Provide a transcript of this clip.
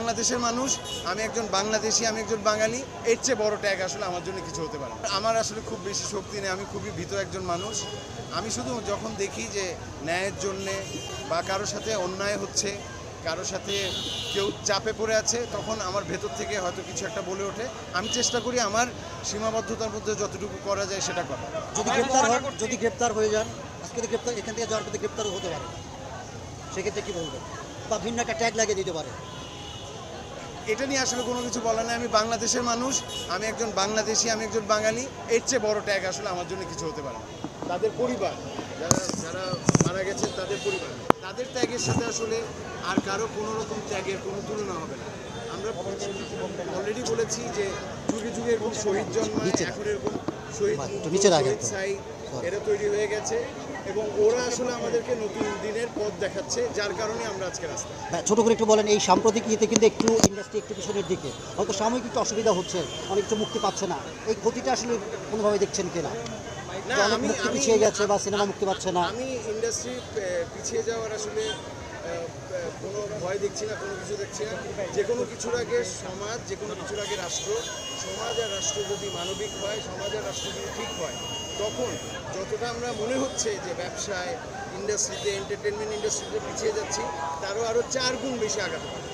বাংলাদেশের মানুষ আমি একজন বাংলাদেশি আমি একজন বাঙালি এর চেয়ে বড় ট্যাগ আসলে আমার জন্য কিছু হতে পারে আমার আসলে খুব বেশি শক্তি নেই আমি খুবই ভীত একজন মানুষ। আমি শুধু যখন দেখি যে ন্যায়ের জন্যে বা কারোর সাথে অন্যায় হচ্ছে কারোর সাথে কেউ চাপে পড়ে আছে তখন আমার ভেতর থেকে হয়তো কিছু একটা বলে ওঠে। আমি চেষ্টা করি আমার সীমাবদ্ধতার মধ্যে যতটুকু করা যায় সেটা করা। যদি গ্রেপ্তার হন যদি গ্রেপ্তার হয়ে যান আজকে তো গ্রেপ্তার এখান থেকে যাওয়ার পথে গ্রেপ্তারও হতে পারে। সেক্ষেত্রে কী বলবেন? বা ভিন্ন একটা ট্যাগ লাগিয়ে দিতে পারে। এটা নিয়ে আসলে কোনো কিছু বলার নেই। আমি বাংলাদেশের মানুষ আমি একজন বাংলাদেশি আমি একজন বাঙালি। এর চেয়ে বড় ট্যাগ আসলে আমার জন্য কিছু হতে পারে তাদের পরিবার যারা যারা মারা গেছেন তাদের পরিবার। তাদের ত্যাগের সাথে আসলে আর কারও কোনো রকম ত্যাগের কোনো তুলনা হবে না। আমরা অলরেডি বলেছি যে যুগে যুগে এরকম শহীদ জন্মায়। এখন এরকম শহীদ শহীদ তো। এরা তৈরি হয়ে গেছে এবং ওরা আসলে আমাদেরকে নতুন দিনের পথ দেখাচ্ছে যার কারণে আমরা আজকে রাস্তায়। হ্যাঁ ছোটো করে একটু বলেন এই সাম্প্রতিক ইয়েতে কিন্তু একটু ইন্ডাস্ট্রি একটু পিছনের দিকে। হয়তো সাময়িক একটু অসুবিধা হচ্ছে অনেক কিছু মুক্তি পাচ্ছে না। এই ক্ষতিটা আসলে কোনোভাবে দেখছেন কিনা? অনেক আমি মুক্তি পিছিয়ে গেছে বা সিনেমা মুক্তি পাচ্ছে না। আমি ইন্ডাস্ট্রি পিছিয়ে যাওয়ার আসলে কোনো ভয় দেখছি না কোনো কিছু দেখছি না। যে কোনো কিছুর আগে সমাজ যে কোনো কিছুর আগে রাষ্ট্র সমাজ আর রাষ্ট্র যদি মানবিক হয় সমাজ আর রাষ্ট্র যদি ঠিক হয় তখন যতটা আমরা মনে হচ্ছে যে ব্যবসায় ইন্ডাস্ট্রিতে এন্টারটেনমেন্ট ইন্ডাস্ট্রিতে পিছিয়ে যাচ্ছি, তারও আরও চার গুণ বেশি আগাতে পারে